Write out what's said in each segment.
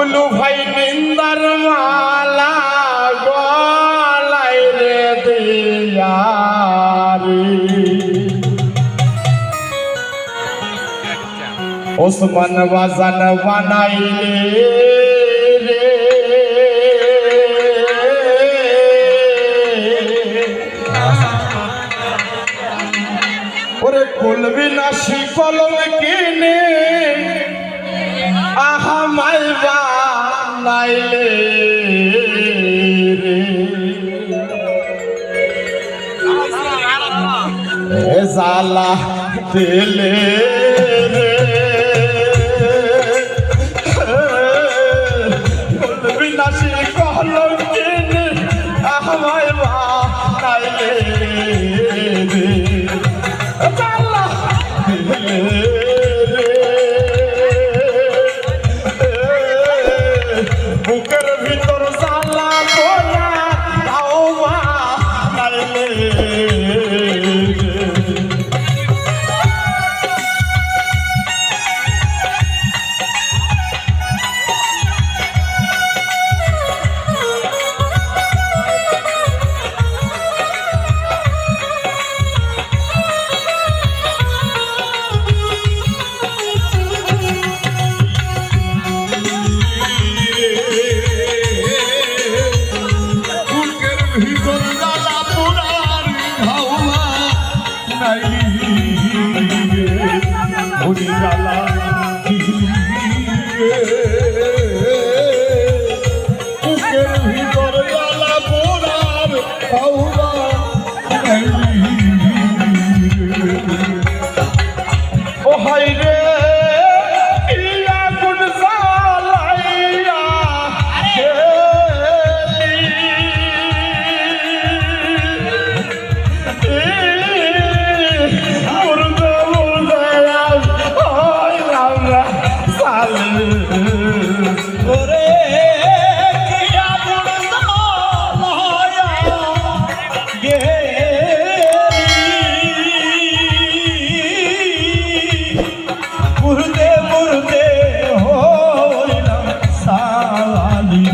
বাবলু ভাই বিন্দর মালা গলাই রে দিয়ারি। ওসমান বাজান বানাইলে রে। ওরে কুলবি না শিকলম কিনে পাইলে রে জালা দিলে রে। বিনাশী কলঙ্কিনী নাইলে Amen.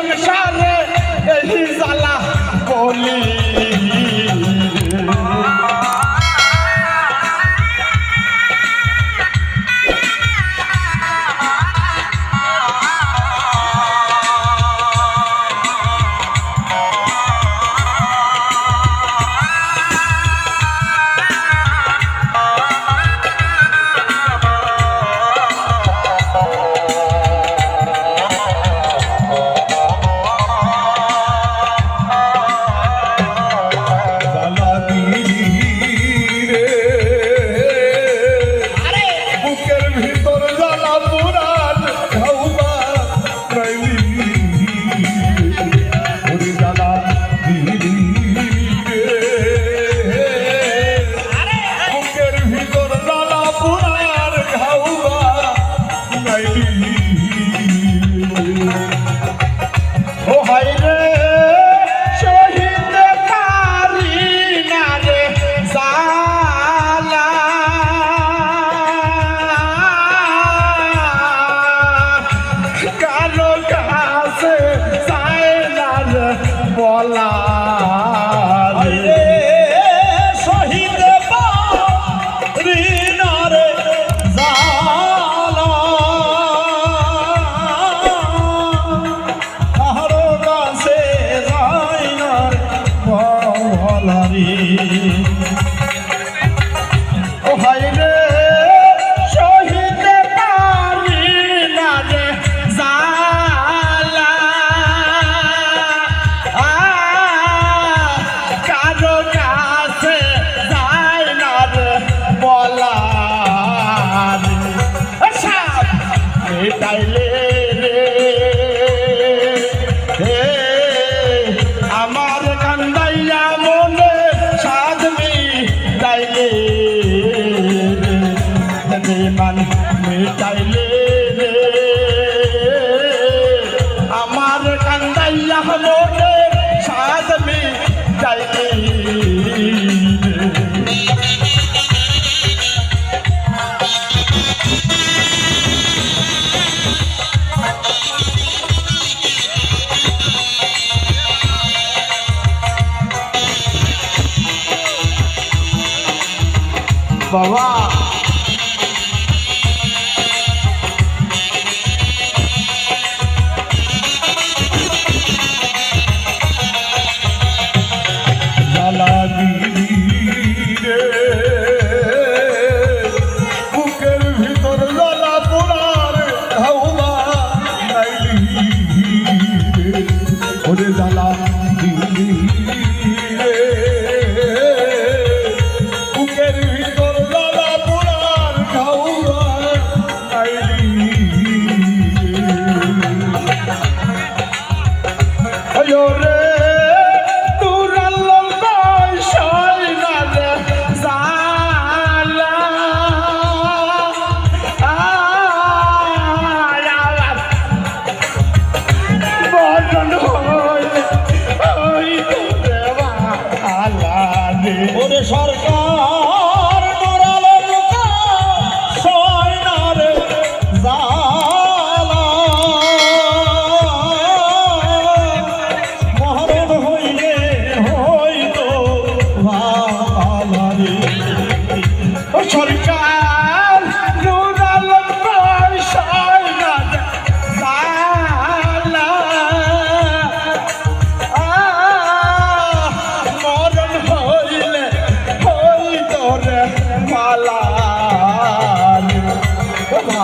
সংসারে এই জ্বালা বলি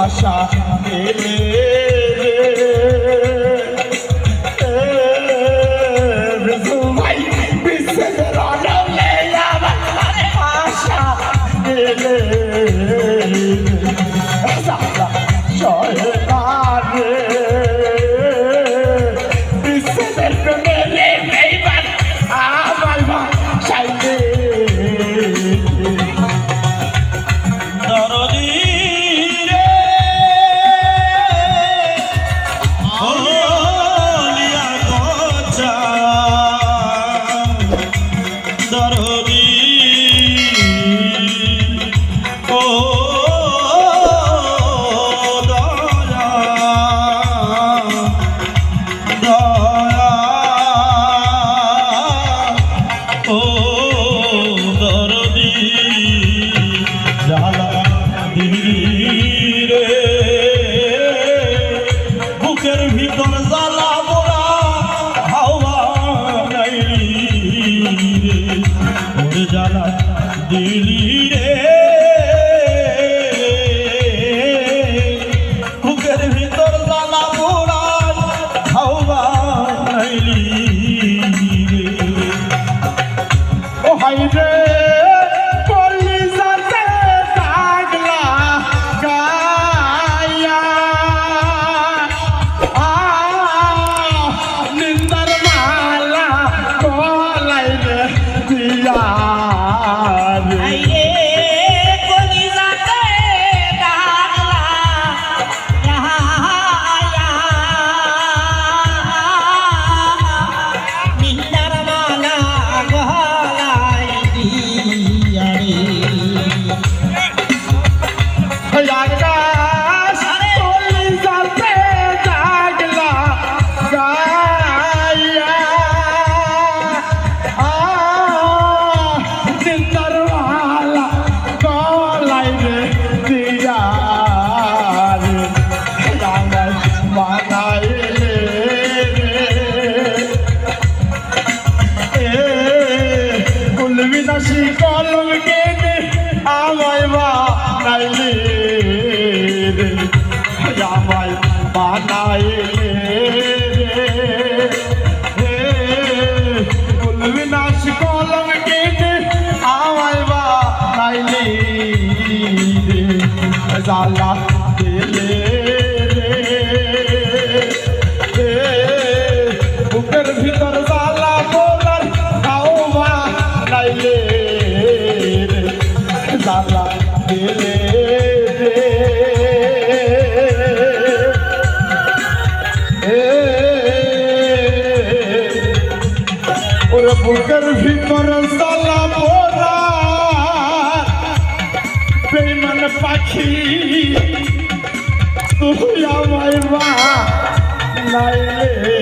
আশা মেলে রে জালা দিলে রে। বুকের ভিতর জালা বলার খাওয়া নাইলে রে পাখি। তুই আমার মা নাইলে